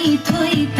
থই থই